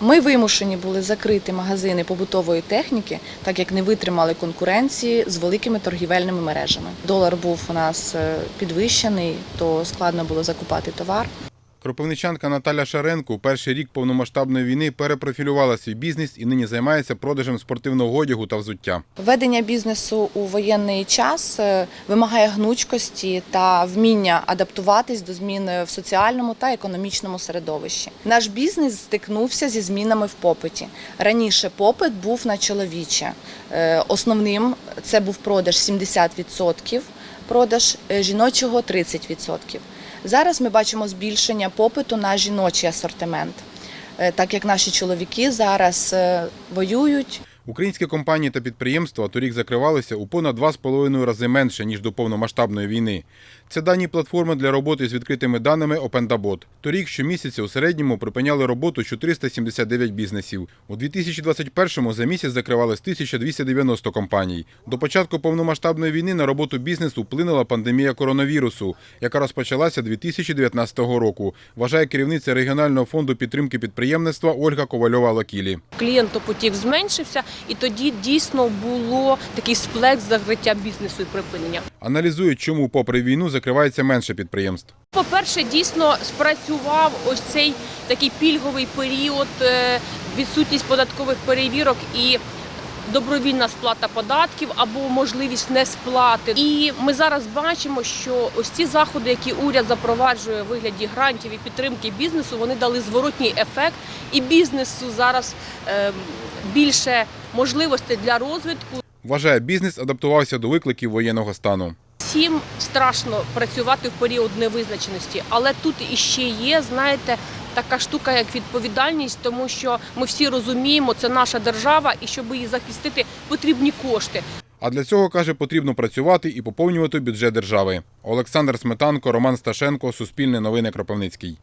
Ми вимушені були закрити магазини побутової техніки, так як не витримали конкуренції з великими торгівельними мережами. Долар був у нас е, підвищений, то складно було закупати товар. Кропивничанка Наталя Шаренко у перший рік повномасштабної війни перепрофілювала свій бізнес і нині займається продажем спортивного одягу та взуття. Ведення бізнесу у воєнний час е, вимагає гнучкості та вміння адаптуватись до змін в соціальному та економічному середовищі. Наш бізнес стикнувся зі змінами в попиті. Раніше попит був на чоловіче. Е, Основним це був продаж 70%, продаж е, жіночого 30%. Зараз ми бачимо збільшення попиту на жіночий асортимент, е, так як наші чоловіки зараз е, воюють. Українські компанії та підприємства торік закривалися у понад 2,5 рази менше, ніж до повномасштабної війни. Це дані платформи для роботи з відкритими даними OpenDabot. Торік щомісяця у середньому припиняли роботу 479 бізнесів. У 2021-му за місяць закривалось 1290 компаній. До початку повномасштабної війни на роботу бізнесу вплинула пандемія коронавірусу, яка розпочалася 2019 року, вважає керівниця регіонального фонду підтримки підприємництва Ольга Ковальова-Лакілі. клієнтопотік зменшився, і тоді дійсно було такий сплек закриття бізнесу і припинення. Аналізують, чому попри війну закривається менше підприємств. По-перше, дійсно спрацював ось цей такий пільговий період, е, відсутність податкових перевірок і. Добровільна сплата податків або можливість не сплати, і ми зараз бачимо, що ось ці заходи, які уряд запроваджує у вигляді грантів і підтримки бізнесу, вони дали зворотній ефект, і бізнесу зараз е, більше можливостей для розвитку. Вважає, бізнес адаптувався до викликів воєнного стану. Всім страшно працювати в період невизначеності, але тут іще є, знаєте, така штука, як відповідальність, тому що ми всі розуміємо, це наша держава, і щоб її захистити, потрібні кошти. А для цього, каже, потрібно працювати і поповнювати бюджет держави. Олександр Сметанко, Роман Сташенко, Суспільне новини Кропивницький.